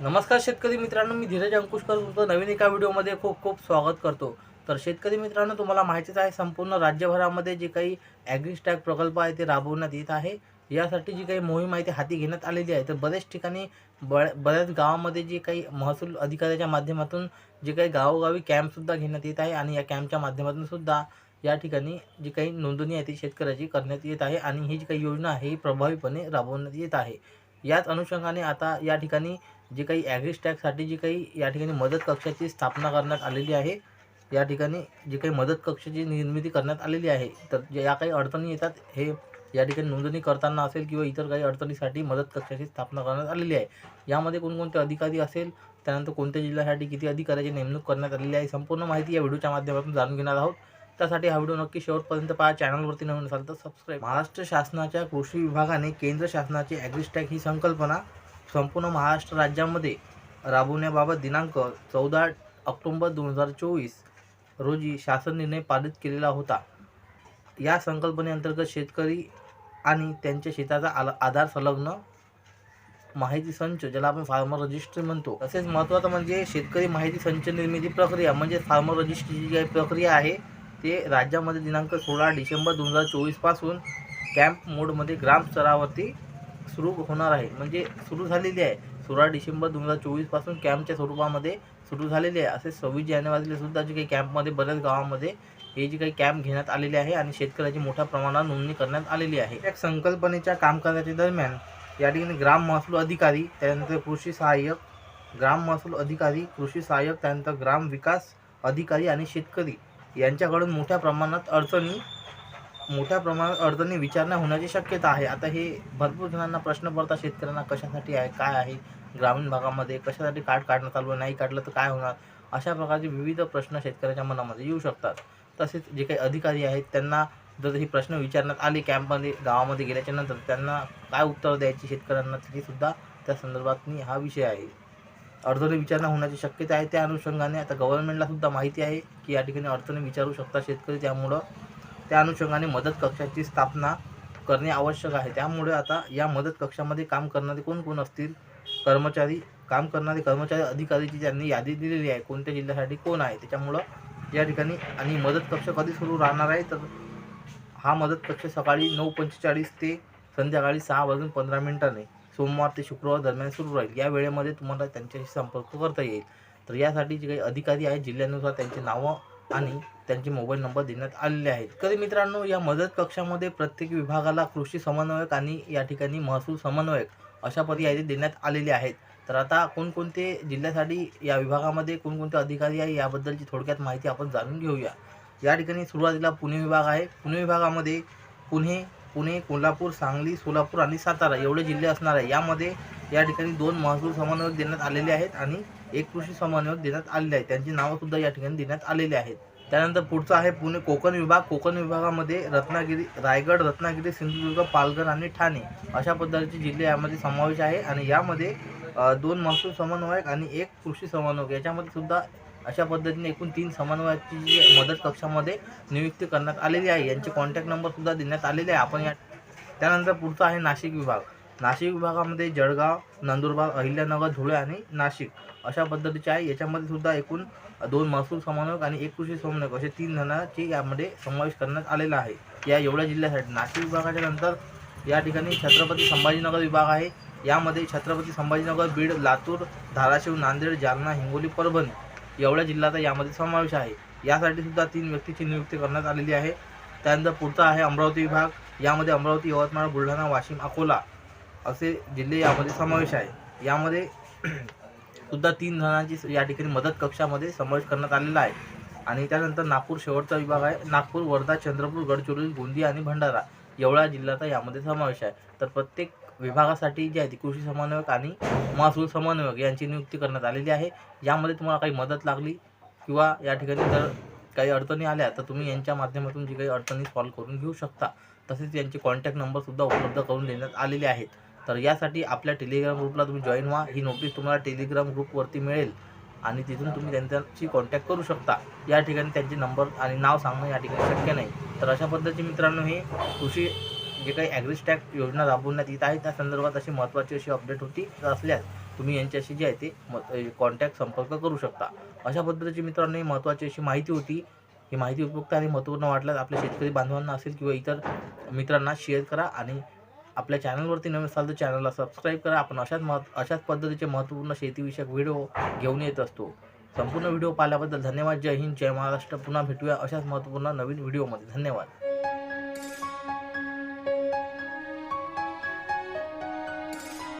नमस्कार शेतकरी मित्रांनो मी धीरज अंकुशकर तुमचं नवीन एका व्हिडिओमध्ये खूप खूप स्वागत करतो. तर शेतकरी मित्रांनो तुम्हाला माहितीच आहे संपूर्ण राज्यभरामध्ये जे काही ॲग्रिस्टॅग प्रकल्प आहे ते राबवण्यात येत आहे. यासाठी जी काही मोहीम आहे ती हाती घेण्यात आलेली आहे. तर बऱ्याच ठिकाणी ब बऱ्याच गावामध्ये जे काही महसूल अधिकाऱ्याच्या माध्यमातून जे काही गावोगावी कॅम्पसुद्धा घेण्यात येत आहे आणि या कॅम्पच्या माध्यमातून सुद्धा या ठिकाणी जी काही नोंदणी आहे ती शेतकऱ्याची करण्यात येत आहे आणि ही जी काही योजना आहे ही प्रभावीपणे राबवण्यात येत आहे. याच अनुषंगाने आता या ठिकाणी जी काही ॲग्रिस्टॅगसाठी जी काही या ठिकाणी मदत कक्षाची स्थापना करण्यात आलेली आहे या ठिकाणी जी काही मदत कक्षाची निर्मिती करण्यात आलेली आहे तर जे या काही अडचणी येतात हे या ठिकाणी नोंदणी करताना असेल किंवा इतर काही अडचणीसाठी मदत कक्षाची स्थापना करण्यात आलेली आहे. यामध्ये कोणकोणते अधिकारी असेल त्यानंतर कोणत्या जिल्ह्यासाठी किती अधिकाऱ्याची नेमणूक करण्यात आलेली आहे संपूर्ण माहिती या व्हिडिओच्या माध्यमातून जाणून घेणार आहोत. त्यासाठी हा व्हिडिओ नक्की शेवटपर्यंत पहा. चॅनलवरती नवीन असाल तर सबस्क्राईब महाराष्ट्र शासनाच्या कृषी विभागाने केंद्र शासनाची ॲग्रिस्टॅग ही संकल्पना संपूर्ण महाराष्ट्र राज्यामध्ये राबवण्याबाबत दिनांक चौदा ऑक्टोंबर दोन हजार चोवीस रोजी शासन निर्णय पारित केलेला होता. या संकल्पनेअंतर्गत शेतकरी आणि त्यांच्या शेताचा आला आधार संलग्न माहिती संच ज्याला आपण फार्मर रजिस्ट्री म्हणतो. तसेच महत्त्वाचं म्हणजे शेतकरी माहिती संच निर्मिती प्रक्रिया म्हणजे फार्मर रजिस्ट्रीची जी काही प्रक्रिया आहे ते राज्यामध्ये दिनांक सोळा डिसेंबर दोन हजार चोवीसपासून कॅम्प मोडमध्ये ग्रामस्तरावरती सुरू होणार आहे. म्हणजे सुरू झालेली आहे. सोळा डिसेंबर दोन हजार चोवीसपासून कॅम्पच्या स्वरूपामध्ये सुरू झालेली आहे. असे सव्वीस जानेवारीला सुद्धा जे काही कॅम्पमध्ये बऱ्याच गावामध्ये हे जे काही कॅम्प घेण्यात आलेले आहे आणि शेतकऱ्याची मोठ्या प्रमाणात नोंदणी करण्यात आलेली आहे. या संकल्पनेच्या कामकाजाच्या दरम्यान या ठिकाणी ग्राम महसूल अधिकारी त्यानंतर कृषी सहाय्यक ग्राम महसूल अधिकारी कृषी सहाय्यक त्यानंतर ग्राम विकास अधिकारी आणि शेतकरी यांच्याकडून मोठ्या प्रमाणात अडचणी मोठ्या प्रमाणात अडचणी विचारणा होण्याची शक्यता आहे. आता हे भरपूर जणांना प्रश्न पडतात शेतकऱ्यांना कशासाठी आहे काय आहे ग्रामीण भागामध्ये कशासाठी कार्ड काढणं चालू नाही काढलं तर काय होणार? अशा प्रकारचे विविध प्रश्न शेतकऱ्याच्या मनामध्ये येऊ शकतात. तसेच जे काही अधिकारी आहेत त्यांना जर हे प्रश्न विचारण्यात आले कॅम्पमध्ये गावामध्ये गेल्याच्यानंतर त्यांना काय उत्तर द्यायची शेतकऱ्यांना तरीसुद्धा त्या संदर्भात हा विषय आहे. अडचणी विचारणा होण्याची शक्यता आहे. त्या अनुषंगाने आता गव्हर्नमेंटला सुद्धा माहिती आहे की या ठिकाणी अडचणी विचारू शकता शेतकरी. त्यामुळं त्या अनुषंगाने मदत कक्षाची स्थापना करणे आवश्यक आहे. त्यामुळे आता या मदत कक्षामध्ये काम करणारे कोण कोण असतील? कर्मचारी काम करणारे कर्मचारी अधिकारीची त्यांनी यादी दिलेली आहे. कोणत्या जिल्ह्यासाठी कोण आहे? त्याच्यामुळं या ठिकाणी आणि मदत कक्ष कधी सुरू राहणार आहे? तर हा मदत कक्ष सकाळी नऊ पंचेचाळीस ते संध्याकाळी सहा वाजून पंधरा मिनिटांनी. सोमवार ते शुक्रवार दरम्यान सुरू राहील. या वेळेमध्ये तुम्हाला त्यांच्याशी संपर्क करता येईल. तर यासाठी जे काही अधिकारी आहेत जिल्ह्यानुसार त्यांची नावं आणि त्यांचे मोबाईल नंबर देण्यात आलेले आहेत. कधी मित्रांनो या मदत कक्षामध्ये प्रत्येक विभागाला कृषी समन्वयक आणि या ठिकाणी महसूल समन्वयक अशा पदी यादी देण्यात आलेले आहेत. तर आता कोणकोणते जिल्ह्यासाठी या विभागामध्ये कोणकोणते अधिकारी आहे याबद्दलची थोडक्यात माहिती आपण जाणून घेऊया. या ठिकाणी सुरुवातीला पुणे विभाग आहे. पुणे विभागामध्ये पुणे पुणे कोल्हापूर सांगली सोलापूर आणि सातारा एवढे जिल्हे असणार आहे. यामध्ये या ठिकाणी दोन महसूल समन्वयक देण्यात आलेले आहेत आणि एक कृषी समन्वयक देण्यात आलेले आहेत. त्यांची नावं सुद्धा या ठिकाणी देण्यात आलेली आहेत. त्यानंतर पुढचं आहे पुणे कोकण विभाग. कोकण विभागामध्ये रत्नागिरी रायगड रत्नागिरी सिंधुदुर्ग पालघर आणि ठाणे अशा पद्धतीचे जिल्हे यामध्ये समावेश आहे. आणि यामध्ये दोन महसूल समन्वयक आणि एक कृषी समन्वयक. याच्यामध्ये सुद्धा अशा पद्धतीने एकूण तीन समन्वयाची जी मदत कक्षामध्ये नियुक्ती करण्यात आलेली आहे. यांचे कॉन्टॅक्ट नंबरसुद्धा देण्यात आलेले आहे. आपण या त्यानंतर पुढचा आहे नाशिक विभाग. नाशिक विभागामध्ये जळगाव नंदुरबार अहिल्यानगर धुळे आणि नाशिक अशा पद्धतीचे आहे. याच्यामध्ये सुद्धा एकूण दोन महसूल समन्वयक आणि एक कृषी समन्वयक असे तीन जणांचे यामध्ये समावेश करण्यात आलेला आहे. या एवढ्या जिल्ह्यासाठी नाशिक विभागाच्या नंतर या ठिकाणी छत्रपती संभाजीनगर विभाग आहे. यामध्ये छत्रपती संभाजीनगर बीड लातूर धाराशिव नांदेड जालना हिंगोली परभणी एवढ्या जिल्ह्याचा यामध्ये समावेश आहे. यासाठी सुद्धा तीन व्यक्तीची नियुक्ती करण्यात आलेली आहे. त्यानंतर पुढचा आहे अमरावती विभाग. यामध्ये अमरावती यवतमाळ बुलढाणा वाशिम अकोला असे जिल्हे यामध्ये समावेश आहे. यामध्ये सुद्धा तीन जणांची या ठिकाणी मदत कक्षामध्ये समावेश करण्यात आलेला आहे. आणि त्यानंतर नागपूर शेवटचा विभाग आहे. नागपूर वर्धा चंद्रपूर गडचिरोली गोंदिया आणि भंडारा एवढा जिल्ह्याचा यामध्ये समावेश आहे. तर प्रत्येक विभागासाठी जे आहे ती कृषी समन्वयक आणि महसूल समन्वयक यांची नियुक्ती करण्यात आलेली आहे. यामध्ये तुम्हाला काही मदत लागली किंवा या ठिकाणी जर काही अडचणी आल्या तर तुम्ही यांच्या माध्यमातून जी काही अडचणी सॉल्व करून घेऊ शकता. तसेच यांचे कॉन्टॅक्ट नंबरसुद्धा उपलब्ध करून देण्यात आलेले आहेत. तर यासाठी आपल्या टेलिग्राम ग्रुपला तुम्ही जॉईन व्हा. ही नोटीस तुम्हाला टेलिग्राम ग्रुपवरती मिळेल आणि तिथून तुम्ही त्यांच्याशी कॉन्टॅक्ट करू शकता. या ठिकाणी त्यांचे नंबर आणि नाव सांगणं या ठिकाणी शक्य नाही. तर अशा पद्धतीचे मित्रांनो हे कृषी जे काही ॲग्रीस्टॅक योजना राबवण्यात येत आहे त्या संदर्भात अशी महत्त्वाची अशी अपडेट होती. असल्यास तुम्ही यांच्याशी जे आहे ते कॉन्टॅक्ट संपर्क करू शकता. अशा पद्धतीची मित्रांनो ही महत्त्वाची अशी माहिती होती. ही माहिती उपयुक्त आणि महत्त्वपूर्ण वाटल्यास आपल्या शेतकरी बांधवांना असेल किंवा इतर मित्रांना शेअर करा आणि आपल्या चॅनलवरती नवीन असाल तर चॅनलला सबस्क्राईब करा. आपण अशाच महत् अशाच पद्धतीचे महत्त्वपूर्ण शेतीविषयक व्हिडिओ घेऊन येत असतो. संपूर्ण व्हिडिओ पाहिल्याबद्दल धन्यवाद. जय हिंद. जय महाराष्ट्र. पुन्हा भेटूया अशाच महत्त्वपूर्ण नवीन व्हिडिओमध्ये धन्यवाद.